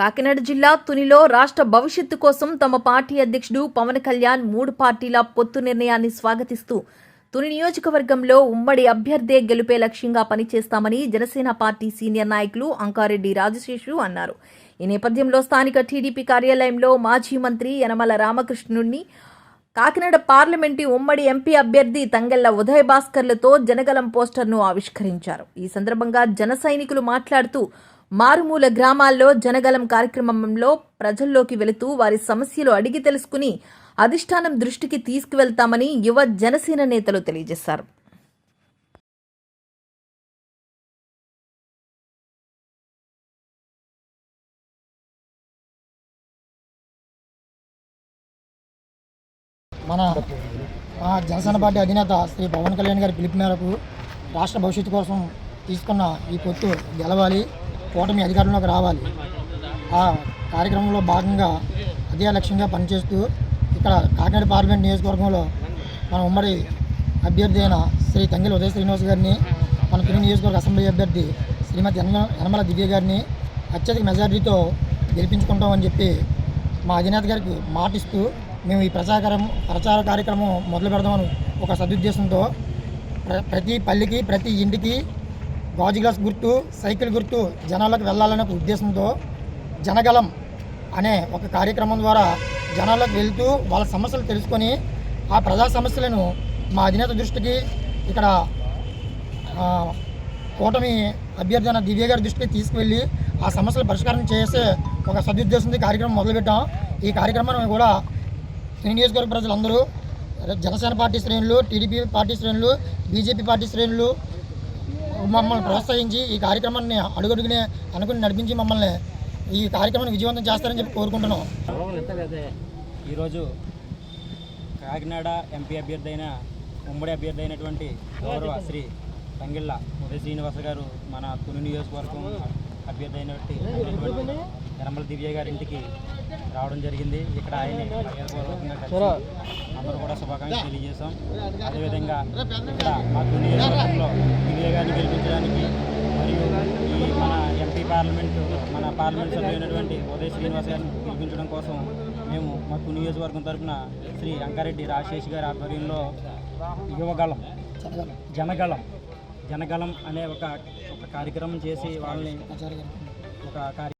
కాకినాడ జిల్లా తునిలో రాష్ట్ర భవిష్యత్తు కోసం తమ పార్టీ అధ్యక్షుడు పవన్ కళ్యాణ్ మూడు పార్టీల పొత్తు నిర్ణయాన్ని స్వాగతిస్తూ తుని నియోజకవర్గంలో ఉమ్మడి అభ్యర్థే గెలుపే లక్ష్యంగా పనిచేస్తామని జనసేన పార్టీ సీనియర్ నాయకులు అంకారెడ్డి రాజశేషు అన్నారు. ఈ నేపథ్యంలో స్థానిక టీడీపీ కార్యాలయంలో మాజీ మంత్రి యనమల రామకృష్ణుడిని కాకినాడ పార్లమెంటు ఉమ్మడి ఎంపీ అభ్యర్థి తంగెళ్ళ ఉదయ భాస్కర్లతో జనగలం పోస్టర్ను ఆవిష్కరించారు. ఈ సందర్భంగా జన సైనికులు మాట్లాడుతూ మారుమూల గ్రామాల్లో జనగలం కార్యక్రమంలో ప్రజల్లోకి వెళుతూ వారి సమస్యలు అడిగి తెలుసుకుని అధిష్టానం దృష్టికి తీసుకువెళ్తామని యువ జనసేన నేతలు తెలియజేశారు. మన జనసేన పార్టీ అధినేత శ్రీ పవన్ కళ్యాణ్ గారి పిలుపు మేరకు రాష్ట్ర భవిష్యత్తు కోసం తీసుకున్న ఈ పొత్తు గెలవాలి. కూటమి అధికారంలోకి రావాలి. ఆ కార్యక్రమంలో భాగంగా అదే లక్ష్యంగా పనిచేస్తూ ఇక్కడ కాకినాడ పార్లమెంట్ నియోజకవర్గంలో మన ఉమ్మడి అభ్యర్థి అయిన శ్రీ తంగిలి ఉదయ శ్రీనివాస్ గారిని మన తుని నియోజకవర్గ అసెంబ్లీ అభ్యర్థి శ్రీమతి యనమ యనమల దివ్య గారిని అత్యధిక మెజారిటీతో గెలిపించుకుంటామని చెప్పి మా అధినేత గారికి మాటిస్తూ మేము ఈ ప్రచారం ప్రచార కార్యక్రమం మొదలు పెడదామని ఒక సదుద్దేశంతో ప్ర- ప్రతి పల్లికి ప్రతి ఇంటికి గాజు గ్లాస్ గుర్తు సైకిల్ గుర్తు జనాలకు వెళ్ళాలనే ఒక ఉద్దేశంతో జనగలం అనే ఒక కార్యక్రమం ద్వారా జనాలకు వెళ్తూ వాళ్ళ సమస్యలు తెలుసుకొని ఆ ప్రజా సమస్యలను మా అధినేత దృష్టికి ఇక్కడ కూటమి అభ్యర్థన దివ్య గారి దృష్టికి తీసుకువెళ్ళి ఆ సమస్యల పరిష్కారం చేసే ఒక సదుద్దేశంతో ఈ కార్యక్రమం మొదలుపెట్టాం. ఈ కార్యక్రమాన్ని కూడా నియోజకవర్గ ప్రజలందరూ జనసేన పార్టీ శ్రేణులు టీడీపీ పార్టీ శ్రేణులు బీజేపీ పార్టీ శ్రేణులు మమ్మల్ని ప్రోత్సహించి ఈ కార్యక్రమాన్ని అడుగడుగునే అనుకుని నడిపించి మమ్మల్ని ఈ కార్యక్రమాన్ని విజయవంతం చేస్తారని చెప్పి కోరుకుంటున్నాం. ఈరోజు కాకినాడ ఎంపీ అభ్యర్థి అయిన ఉమ్మడి అభ్యర్థి అయినటువంటి గౌరవ శ్రీ తంగిళ్ళ ఉదయ శ్రీనివాస గారు మన తుని నియోజకవర్గం అభ్యర్థి అయినటువంటి యనమల దివ్య గారి ఇంటికి రావడం జరిగింది. ఇక్కడ ఆయన అందరూ కూడా శుభాకాంక్షలు తెలియజేశాం. అదేవిధంగా ఇక్కడ మా తుని నియోజకవర్గంలో దివ్య గారిని గెలిపించడానికి మరియు ఈ మన ఎంపీ పార్లమెంట్ మన పార్లమెంట్ సభ్యులైనటువంటి ఉదయ శ్రీనివాస్ గారిని గెలిపించడం కోసం మేము మా నియోజకవర్గం తరఫున శ్రీ అంకారెడ్డి రాజశేష్ గారి ఆధ్వర్యంలో యువగళం జనగళం జనగళం అనే ఒక ఒక కార్యక్రమం చేసి వాళ్ళని ఒక కార్య